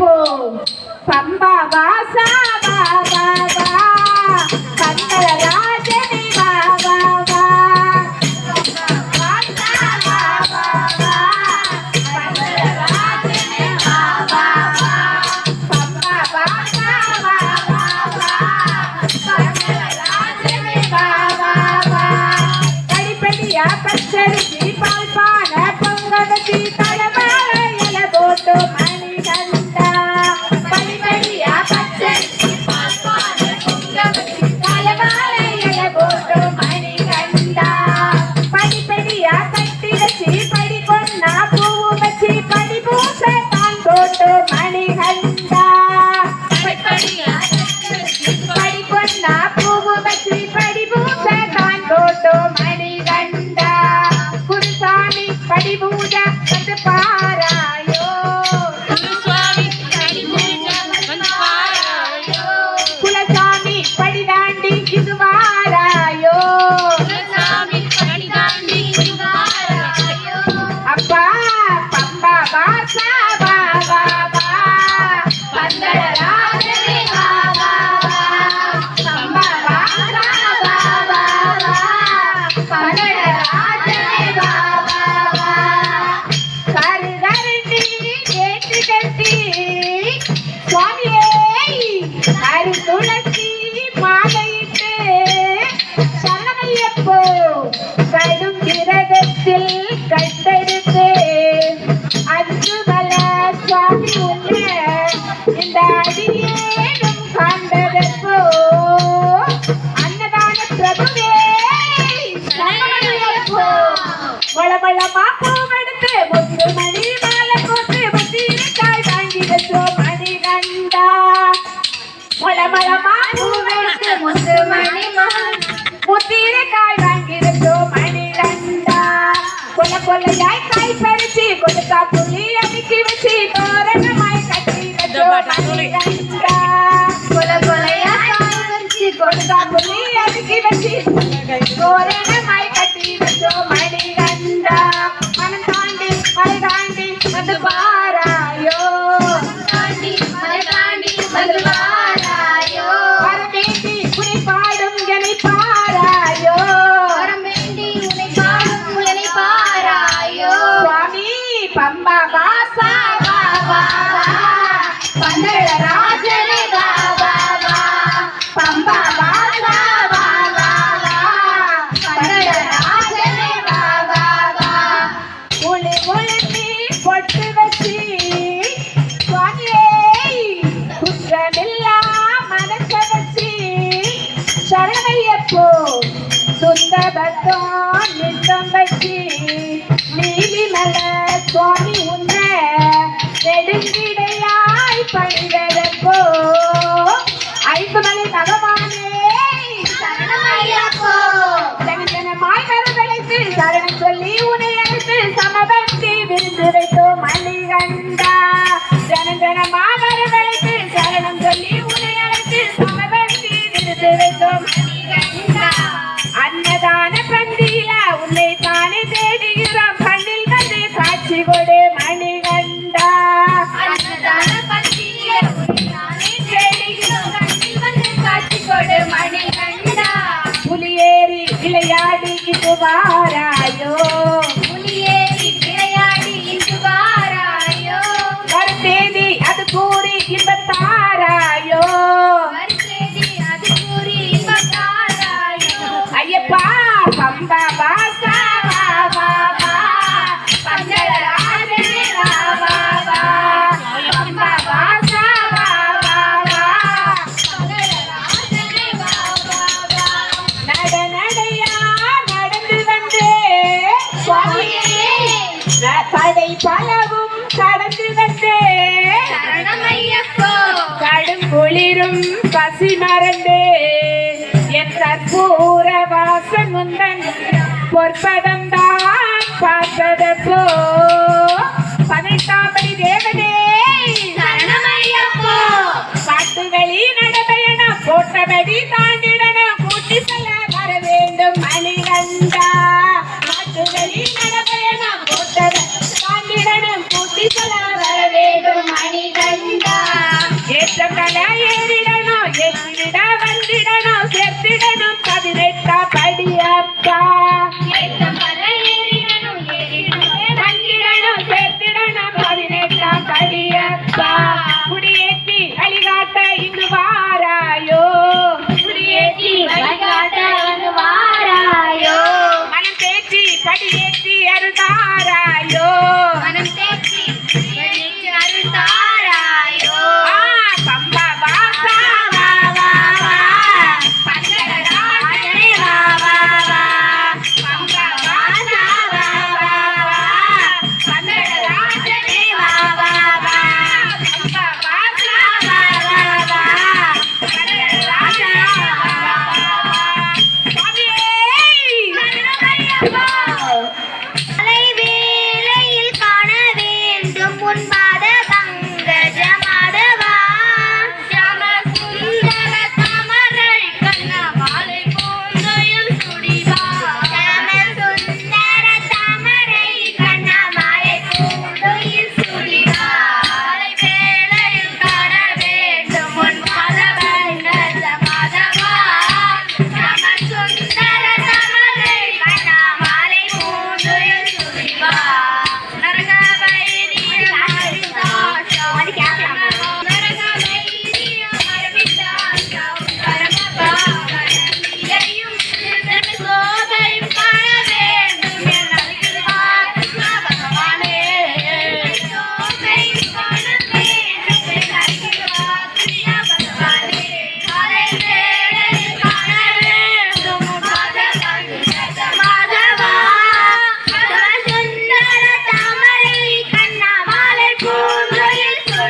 phù phẩm bà vá பசி மறந்தே என் கற்பூர வாசன் முந்தன் பொற்பதம் தான் பார்த்தது போ. பதினெட்டாம்படி தேவனே. பாட்டுகளி நடமையன போட்டபடி தாண்டிடன கூட்டி செல்ல வர வேண்டும் மணிகண்டா ಕುಡಿಯೇತಿ ಅಲಿಗಾಟ ಇನ್ನು ಬಾರಾಯೋ ಕುಡಿಯೇತಿ ಅಲಿಗಾಟ ಇನ್ನು ಬಾರಾಯೋ ಮನ ತೇಚಿ ಪಡಿಯೇತಿ ಅರುದಾರಾಯೋ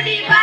பூங்கையில் சுடிவா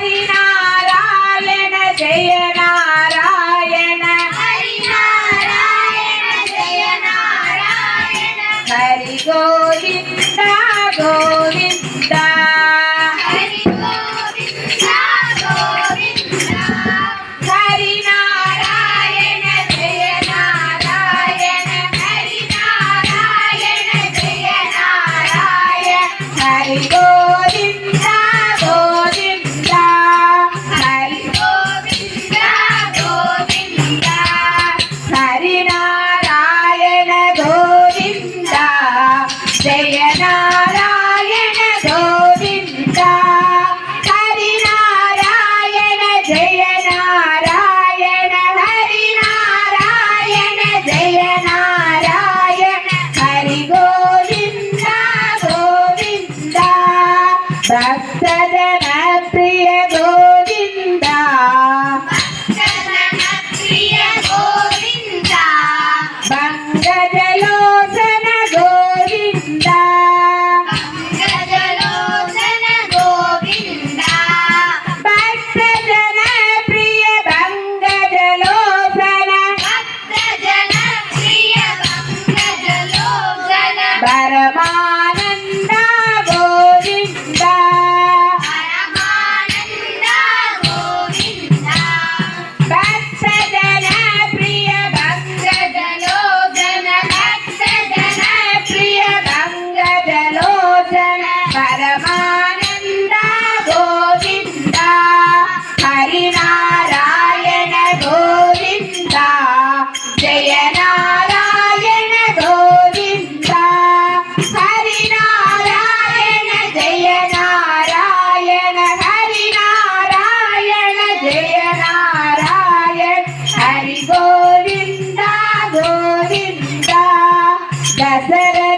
ஹரி நாராயண ஜெய பரமான That's it.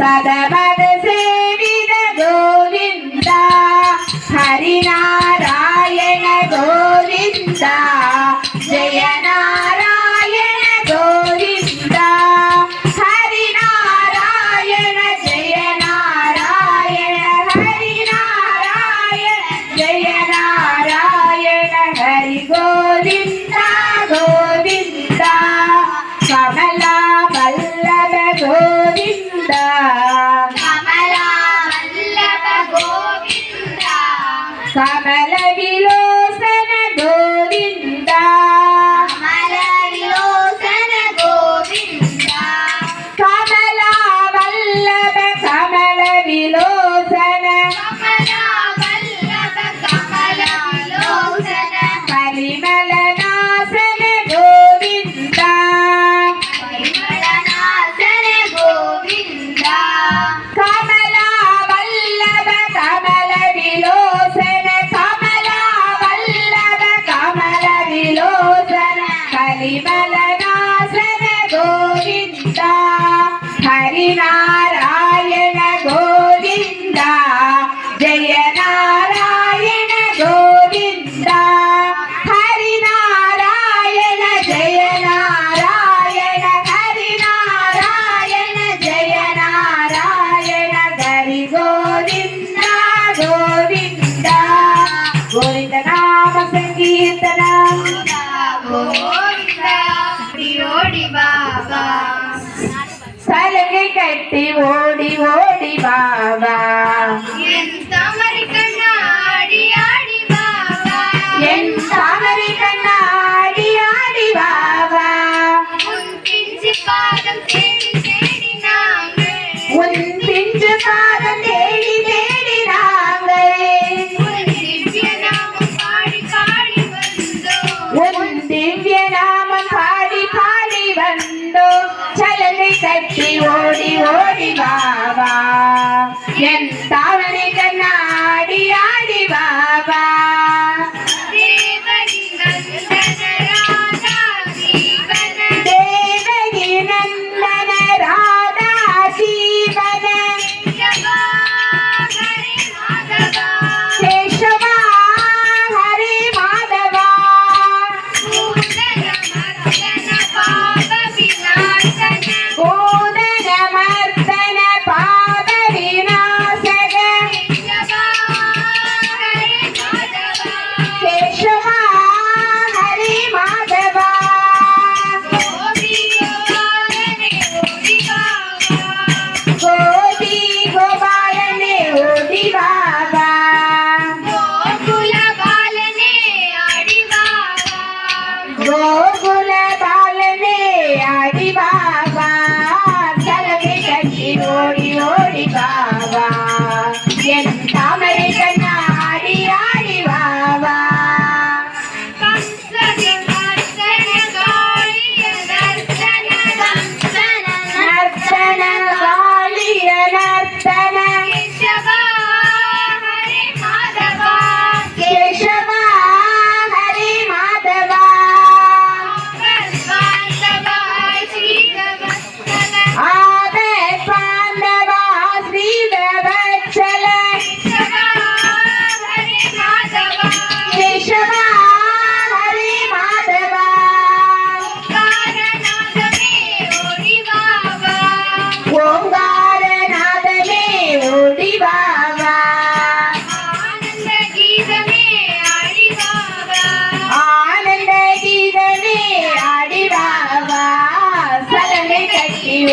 i'm Sada Bade.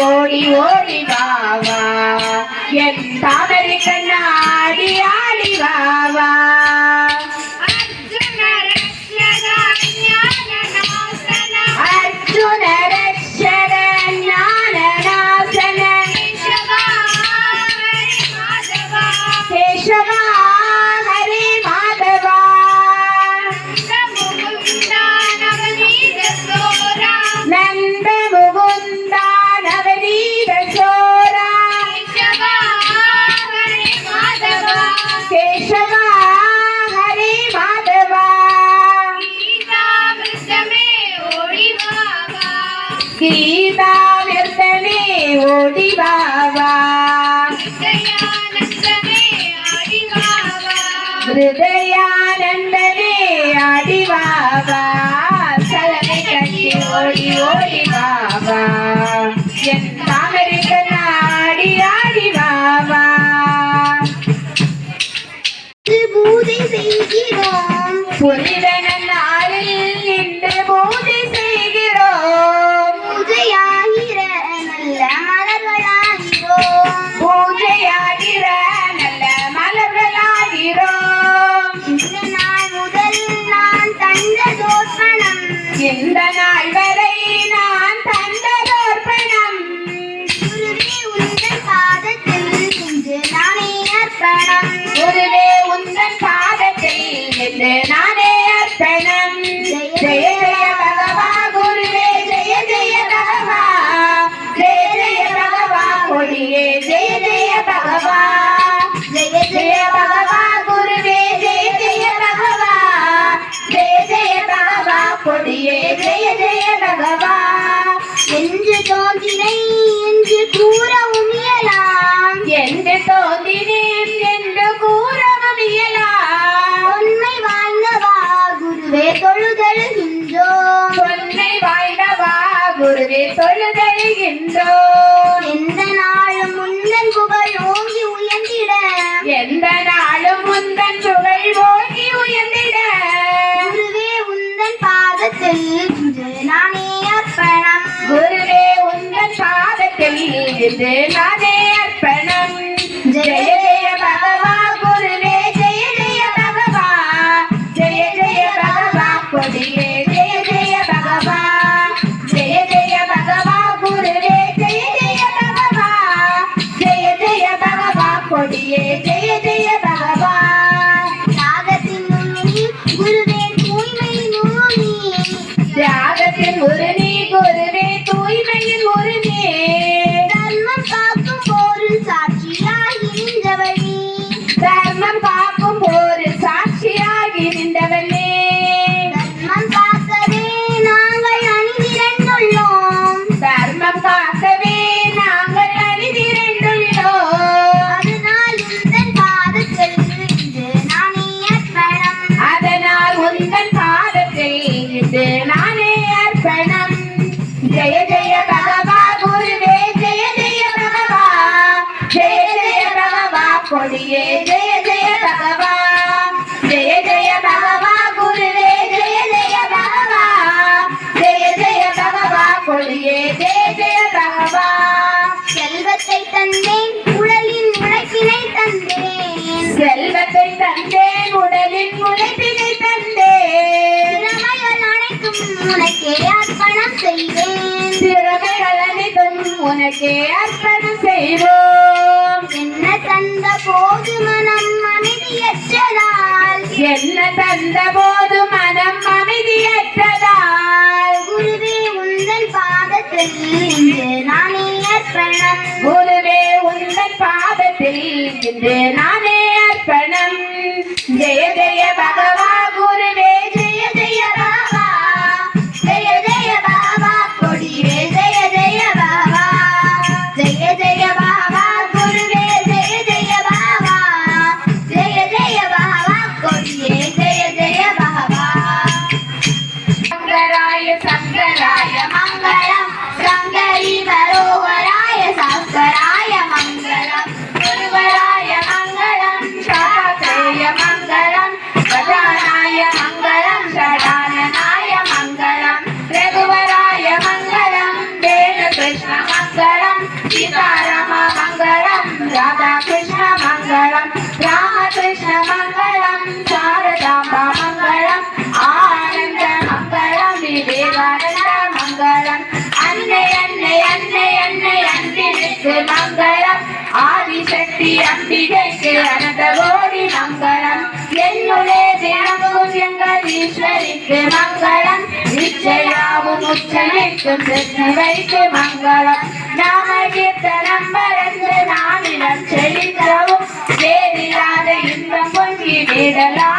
ஓடி ஓடி வாவா. என் காதலி கண்ணாடியா கீதா நிறுத்தனே ஓடி பாவா ஹிருதயானந்தனே ஆடி பாவா சலனை கட்டி ஓடி ஓடி You don't. Jaya Jaya que கோடி மங்களம். என்னுடைய தினமும் எங்கள் ஈஸ்வரிக்கு மங்களம். நிச்சயாவும் உச்சனைக்கும் சென்று வைத்து மங்களம். நாம கீர்த்தனம் பறந்து நாமிடம் செழிக்கவும். வேறில்லாத இன்பம் பொங்கி விடலாம்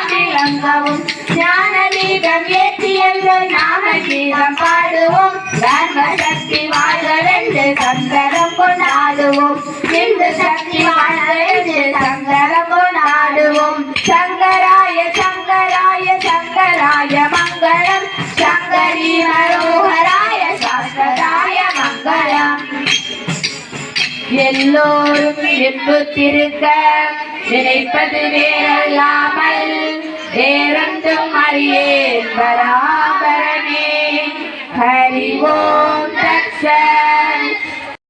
ஏற்றி எங்கள் நாம கீதம் பாடுவோம். தர்ம சக்தி வாழ்வென்று சங்கரம் கொண்டாடுவோம். இந்து சக்தி வாழ்வென்று சங்கரம் கொண்டாடுவோம். சங்கராய சங்கராய சங்கராய மங்களம். சங்கரி மனோகராய சாஸ்வதாய மங்களம். எல்லோரும் இன்புத்திருக்க நினைப்பது வேறல்லாமல் ஏரந்தும் அறியேன் பராபரனே ஹரி ஓம் தக்ஷன்.